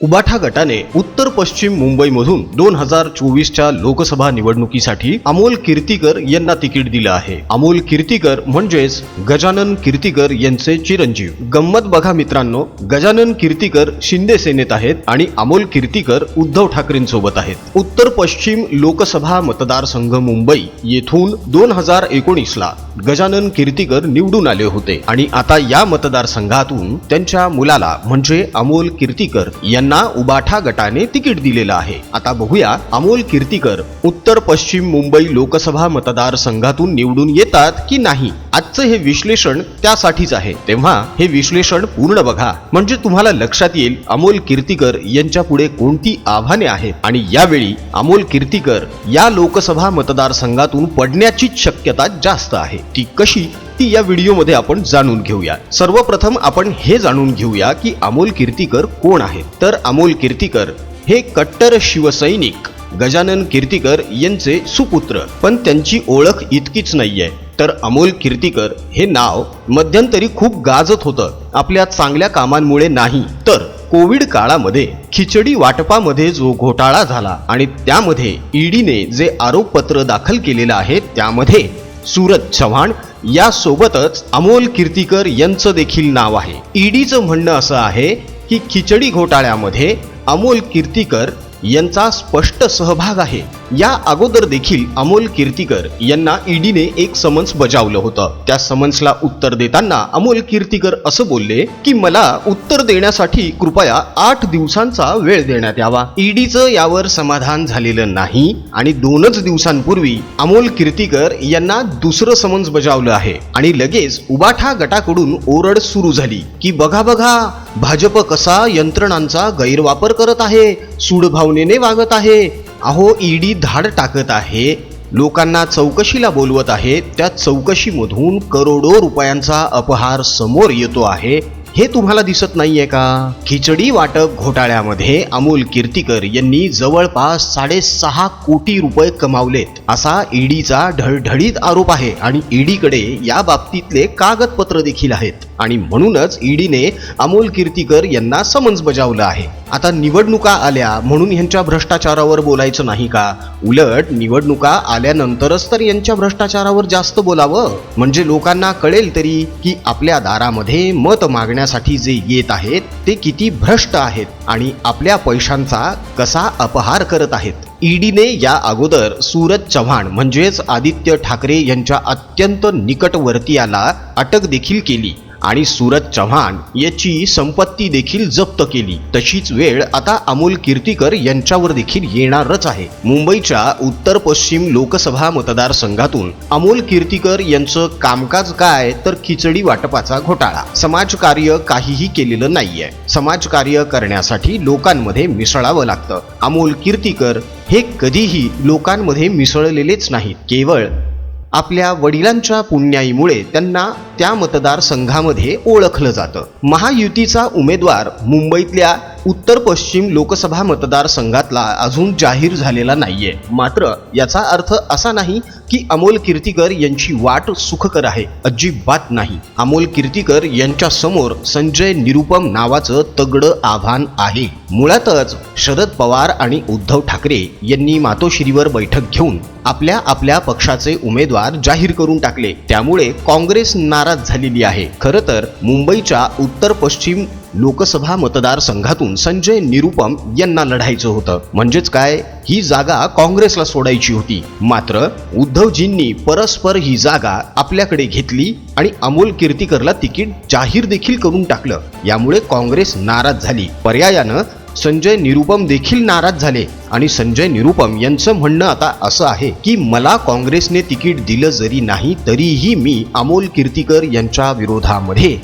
उबाठा गटाने उत्तर पश्चिम मुंबईमधून दोन हजार चोवीसच्या लोकसभा निवडणुकीसाठी अमोल कीर्तीकर यांना तिकीट दिलं आहे. अमोल कीर्तीकर म्हणजेच गजानन कीर्तीकर यांचे चिरंजीव. गंमत बघा मित्रांनो गजानन कीर्तीकर शिंदे सेनेत आहेत आणि अमोल कीर्तीकर उद्धव ठाकरेंसोबत आहेत. उत्तर पश्चिम लोकसभा मतदारसंघ मुंबई येथून दोन हजार एकोणीसला गजानन कीर्तीकर निवडून आले होते आणि आता या मतदारसंघातून त्यांच्या मुलाला म्हणजे अमोल कीर्तीकर यांना उबाठा गटाने तिकीट दिलेलं आहे. आता बघूया अमोल कीर्तीकर उत्तर पश्चिम मुंबई लोकसभा मतदारसंघातून निवडून येतात की नाही? आजचं हे विश्लेषण त्यासाठीच आहे. तेव्हा हे विश्लेषण पूर्ण बघा. म्हणजे तुम्हाला लक्षात येईल अमोल कीर्तीकर यांच्या पुढे कोणती आव्हाने आहेत? आणि यावेळी अमोल कीर्तीकर या लोकसभा मतदारसंघातून पडण्याचीच शक्यता जास्त आहे. ती कशी ती या व्हिडिओमध्ये आपण जाणून घेऊया. सर्वप्रथम आपण हे जाणून घेऊया की अमोल कीर्तीकर कोण आहेत. तर अमोल कीर्तीकर हे कट्टर शिवसैनिक गजानन कीर्तीकर यांचे सुपुत्र पण त्यांची ओळख इतकीच नाहीये. तर अमोल कीर्तीकर हे नाव मध्यंतरी खूप गाजत होतं आपल्या चांगल्या कामांमुळे नाही. तर कोविड काळामध्ये खिचडी वाटपामध्ये जो घोटाळा झाला आणि त्यामध्ये ईडीने जे आरोपपत्र दाखल केलेलं आहे त्यामध्ये सूरज चव्हाण यासोबतच अमोल कीर्तीकर यांचं देखील नाव आहे. ईडीचं म्हणणं असं आहे की खिचडी घोटाळ्यामध्ये अमोल कीर्तीकर यांचा स्पष्ट सहभाग आहे. या अगोदर देखील अमोल कीर्तीकर यांना ईडीने एक समन्स बजावलं होतं. त्या समन्सला उत्तर देताना अमोल कीर्तीकर असं बोलले की मला उत्तर देण्यासाठी कृपया आठ दिवसांचा वेळ देण्यात यावा. ईडीचं यावर समाधान झालेलं नाही आणि दोनच दिवसांपूर्वी अमोल कीर्तीकर यांना दुसरं समन्स बजावलं आहे आणि लगेच उबाठा गटाकडून ओरड सुरू झाली की बघा बघा भाजप कसा यंत्रणांचा गैरवापर करत आहे सूडभावनेने वागत आहे अहो ईडी धाड टाकत आहे. लोकांना चौकशीला बोलवत आहे. त्या चौकशीमधून करोडो रुपयांचा अपहार समोर येतो आहे. हे तुम्हाला दिसत नाहीये का? खिचडी वाटप घोटाळ्यामध्ये अमोल कीर्तीकर यांनी जवळपास साडेसहा कोटी रुपये कमावलेत. असा ईडीचा ढळढळीत आरोप आहे आणि ईडीकडे या बाबतीतले कागदपत्र देखील आहेत. आणि म्हणूनच ईडीने अमोल कीर्तीकर यांना समन्स बजावलं आहे. आता निवडणुका आल्या म्हणून यांच्या भ्रष्टाचारावर बोलायचं नाही का? उलट निवडणुका आल्यानंतरच तर यांच्या भ्रष्टाचारावर जास्त बोलावं. म्हणजे लोकांना कळेल तरी की आपल्या दारामध्ये मत मागण्यासाठी जे येत आहेत ते किती भ्रष्ट आहेत आणि आपल्या पैशांचा कसा अपहार करत आहेत. ईडीने या अगोदर सूरज चव्हाण म्हणजेच आदित्य ठाकरे यांच्या अत्यंत निकटवर्तीयाला अटक देखील केली. आणि सूरज चव्हाण याची संपत्ती देखील जप्त केली. तशीच वेळ आता अमोल कीर्तीकर यांच्यावर देखील येणारच आहे. मुंबईच्या उत्तर पश्चिम लोकसभा मतदारसंघातून अमोल कीर्तीकर यांचं कामकाज काय तर खिचडी वाटपाचा घोटाळा. समाजकार्य काहीही केलेलं नाहीये. समाजकार्य करण्यासाठी लोकांमध्ये मिसळावं लागतं. अमोल कीर्तीकर हे कधीही लोकांमध्ये मिसळलेलेच नाहीत. केवळ आपल्या वडिलांच्या पुण्याईमुळे त्यांना त्या मतदारसंघामध्ये ओळखलं जातं. महायुतीचा उमेदवार मुंबईतल्या उत्तर पश्चिम लोकसभा मतदारसंघातला अजून जाहीर झालेला नाहीये. मात्र याचा अर्थ असा नाही की अमोल कीर्तीकर यांची वाट सुखकर आहे. अजिबात नाही. अमोल कीर्तीकर यांच्या समोर संजय निरुपम नावाचं तगडं आव्हान आहे. मुळातच शरद पवार आणि उद्धव ठाकरे यांनी मातोश्रीवर बैठक घेऊन आपल्या आपल्या पक्षाचे उमेदवार जाहीर करून टाकले. त्यामुळे काँग्रेस नाराज झालेली आहे. खरं तर मुंबईच्या उत्तर पश्चिम लोकसभा मतदारसंघातून संजय निरुपम यांना लढायचं होतं. म्हणजेच काय? ही जागा काँग्रेसला सोडायची होती. मात्र उद्धवजींनी परस्पर ही जागा आपल्याकडे घेतली आणि अमोल कीर्तीकरला तिकीट जाहीर देखील करून टाकलं. यामुळे काँग्रेस नाराज झाली. पर्यायानं संजय निरुपम देखील नाराज झाले. आणि संजय निरुपम यांचं म्हणणं आता असं आहे की मला काँग्रेसने तिकीट दिलं जरी नाही तरीही मी अमोल कीर्तीकर यांच्या विरोधामध्ये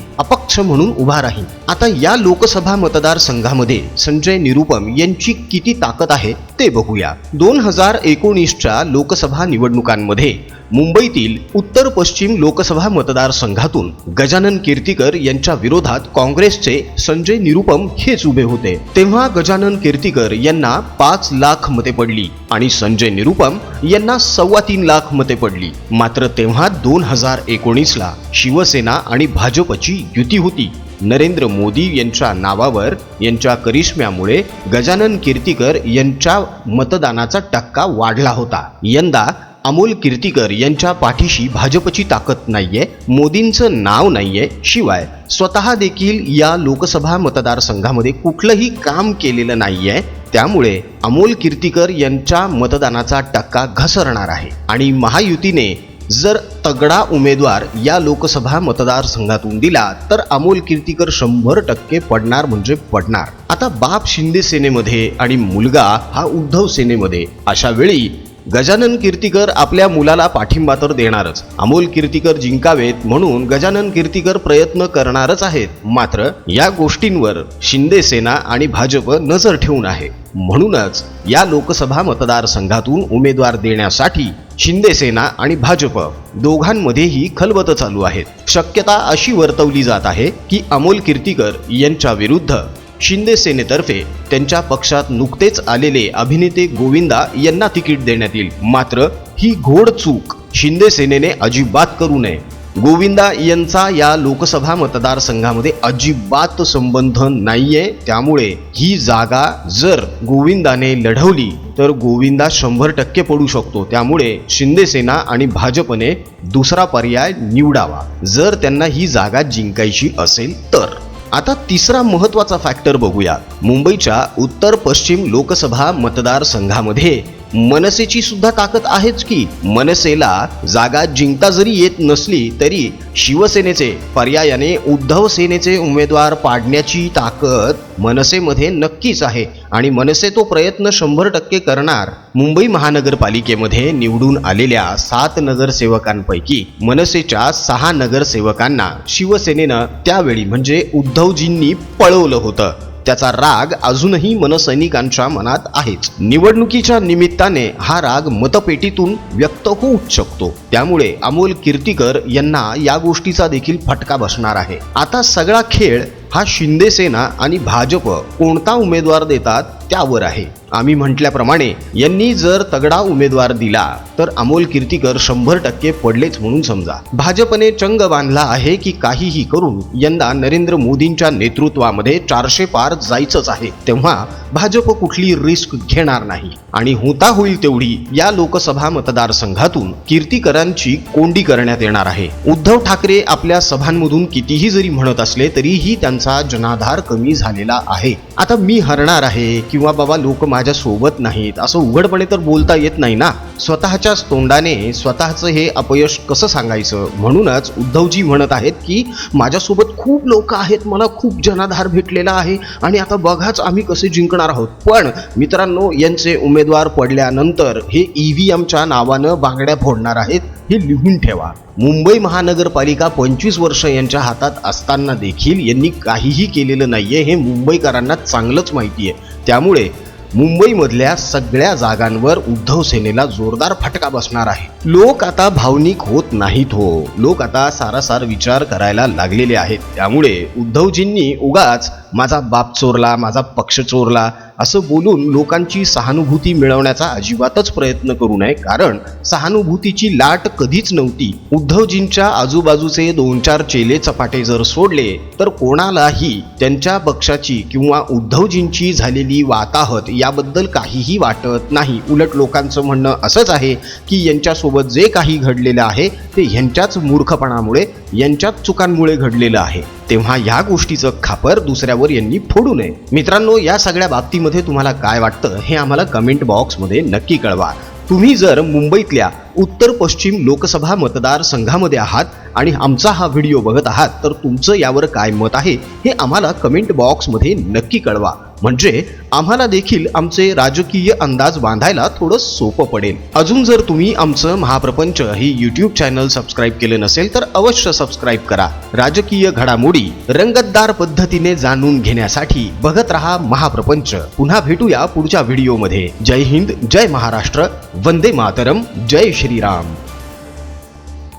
पक्ष म्हणून उभा राहीन. आता या लोकसभा मतदारसंघामध्ये संजय निरुपम यांची किती ताकद आहे ते बघूया. दोन हजार एकोणीसच्या लोकसभा निवडणुकांमध्ये मुंबईतील उत्तर पश्चिम लोकसभा मतदारसंघातून गजानन कीर्तीकर यांच्या विरोधात काँग्रेसचे संजय निरुपम हेच उभे होते. तेव्हा गजानन कीर्तीकर यांना पाच लाख मते पडली आणि संजय निरुपम यांना सव्वा तीन लाख मते पडली. मात्र तेव्हा दोन हजार एकोणीसला शिवसेना आणि भाजपची युती होती. नरेंद्र मोदी यांच्या नावावर यांच्या करिश्म्यामुळे गजानन कीर्तीकर यांच्या मतदानाचा टक्का वाढला होता. यंदा अमोल कीर्तीकर यांच्या पाठीशी भाजपची ताकद नाहीये मोदींचं नाव नाहीये शिवाय स्वतः देखील या लोकसभा मतदारसंघामध्ये कुठलंही काम केलेलं नाहीये. त्यामुळे अमोल कीर्तीकर यांच्या मतदानाचा टक्का घसरणार आहे. आणि महायुतीने जर तगडा उमेदवार या लोकसभा मतदारसंघातून दिला तर अमोल कीर्तीकर शंभर टक्के पडणार म्हणजे पडणार. आता बाप शिंदे सेनेमध्ये आणि मुलगा हा उद्धव सेनेमध्ये. अशा वेळी गजानन कीर्तीकर आपल्या मुलाला पाठिंबा तर देणारच. अमोल कीर्तीकर जिंकावेत म्हणून गजानन कीर्तीकर प्रयत्न करणारच आहेत. मात्र या गोष्टींवर शिंदे सेना आणि भाजप नजर ठेवून आहे. म्हणूनच या लोकसभा मतदारसंघातून उमेदवार देण्यासाठी शिंदे सेना आणि भाजप दोघांमध्येही खलबत चालू आहेत. शक्यता अशी वर्तवली जात आहे की अमोल कीर्तीकर यांच्या विरुद्ध शिंदे सेनेतर्फे त्यांच्या पक्षात नुकतेच आलेले अभिनेते गोविंदा यांना तिकीट देण्यात येईल. मात्र ही घोड चूक शिंदे सेनेने अजिबात करू नये. गोविंदा यांचा या लोकसभा मतदारसंघामध्ये अजिबात संबंध नाहीये. त्यामुळे ही जागा जर गोविंदाने लढवली तर गोविंदा शंभर टक्के पडू शकतो. त्यामुळे शिंदेसेना आणि भाजपने दुसरा पर्याय निवडावा. जर त्यांना ही जागा जिंकायची असेल तर. आता तिसरा महत्त्वाचा फॅक्टर बघूया. मुंबईच्या उत्तर पश्चिम लोकसभा मतदारसंघामध्ये. मनसेची सुद्धा ताकद आहेच की मनसेला जागा जिंकता जरी येत नसली तरी शिवसेनेचे पर्यायाने उद्धव सेनेचे उमेदवार पाडण्याची ताकद मनसेमध्ये नक्कीच आहे. आणि मनसे तो प्रयत्न शंभर टक्के करणार मुंबई महानगरपालिकेमध्ये निवडून आलेल्या सात नगरसेवकांपैकी मनसेच्या सहा नगरसेवकांना शिवसेनेनं त्यावेळी म्हणजे उद्धवजींनी पळवलं होतं. त्याचा राग अजूनही मनसैनिकांच्या मनात आहेच. निवडणुकीच्या निमित्ताने हा राग मतपेटीतून व्यक्त होऊच शकतो. त्यामुळे अमोल कीर्तीकर यांना या गोष्टीचा देखील फटका बसणार आहे. आता सगळा खेळ हा शिंदे सेना आणि भाजप कोणता उमेदवार देतात त्यावर आहे. आम्ही म्हटल्याप्रमाणे यांनी जर तगडा उमेदवार दिला तर अमोल कीर्तीकर शंभर टक्के पडलेच म्हणून समजा. भाजपने चंग बांधला आहे की काहीही करून यंदा नरेंद्र मोदींच्या नेतृत्वामध्ये चारशे पार जायचंच आहे. तेव्हा भाजप कुठली रिस्क घेणार नाही. आणि होता होईल तेवढी या लोकसभा मतदारसंघातून कीर्तीकरांची कोंडी करण्यात येणार आहे. उद्धव ठाकरे आपल्या सभांमधून कितीही जरी म्हणत असले तरीही त्यांचा जनाधार कमी झालेला आहे. आता मी हरणार आहे किंवा बाबा लोक माझ्या सोबत नाहीत. असं उघडपणे तर बोलता येत नाही ना? स्वतःच्याच तोंडाने स्वतःचं हे अपयश कसं सांगायचं? म्हणूनच उद्धवजी म्हणत आहेत की माझ्यासोबत खूप लोक आहेत मला खूप जनाधार भेटलेला आहे आणि आता बघाच आम्ही कसे जिंकणार आहोत. पण मित्रांनो यांचे उमेदवार पडल्यानंतर हे ई व्ही एमच्या नावानं बांगड्या फोडणार आहेत हे लिहून ठेवा. मुंबई महानगरपालिका पंचवीस वर्ष यांच्या हातात असताना देखील यांनी काहीही केलेलं नाहीये हे मुंबईकरांना चांगलंच माहिती आहे त्यामुळे मुंबईमधल्या सगळ्या जागांवर उद्धव सेनेला जोरदार फटका बसणार आहे. लोक आता भावनिक होत नाहीत हो. लोक आता सारासार विचार करायला लागलेले आहेत. त्यामुळे उद्धवजींनी उगाच माझा बाप चोरला माझा पक्ष चोरला असं बोलून लोकांची सहानुभूती मिळवण्याचा अजिबातच प्रयत्न करू नये. कारण सहानुभूतीची लाट कधीच नव्हती. उद्धवजींच्या आजूबाजूचे दोन चार चेले चपाटे जर सोडले तर कोणालाही त्यांच्या पक्षाची किंवा उद्धवजींची झालेली वाताहत याबद्दल काहीही वाटत नाही. उलट लोकांचं म्हणणं असंच आहे की यांच्यासोबत जे काही घडलेलं आहे ते ह्यांच्याच मूर्खपणामुळे यांच्याच चुकांमुळे घडलेलं आहे. तेव्हा या गोष्टीचं खापर दुसऱ्यावर यांनी फोडू नये. मित्रांनो या सगळ्या बाबतीमध्ये तुम्हाला काय वाटतं हे आम्हाला कमेंट बॉक्समध्ये नक्की कळवा. तुम्ही जर मुंबईतल्या उत्तर पश्चिम लोकसभा मतदारसंघामध्ये आहात आणि आमचा हा व्हिडिओ बघत आहात तर तुमचं यावर काय मत आहे हे आम्हाला कमेंट बॉक्समध्ये नक्की कळवा. म्हणजे आम्हाला देखील आमचे राजकीय अंदाज बांधायला थोडं सोपं पडेल. अजून जर तुम्ही आमचं महाप्रपंच ही यूट्यूब चॅनल सबस्क्राईब केलं नसेल तर अवश्य सबस्क्राईब करा. राजकीय घडामोडी रंगतदार पद्धतीने जाणून घेण्यासाठी बघत रहा महाप्रपंच. पुन्हा भेटूया पुढच्या व्हिडिओमध्ये जय हिंद जय महाराष्ट्र वंदे मातरम जय श्रीराम.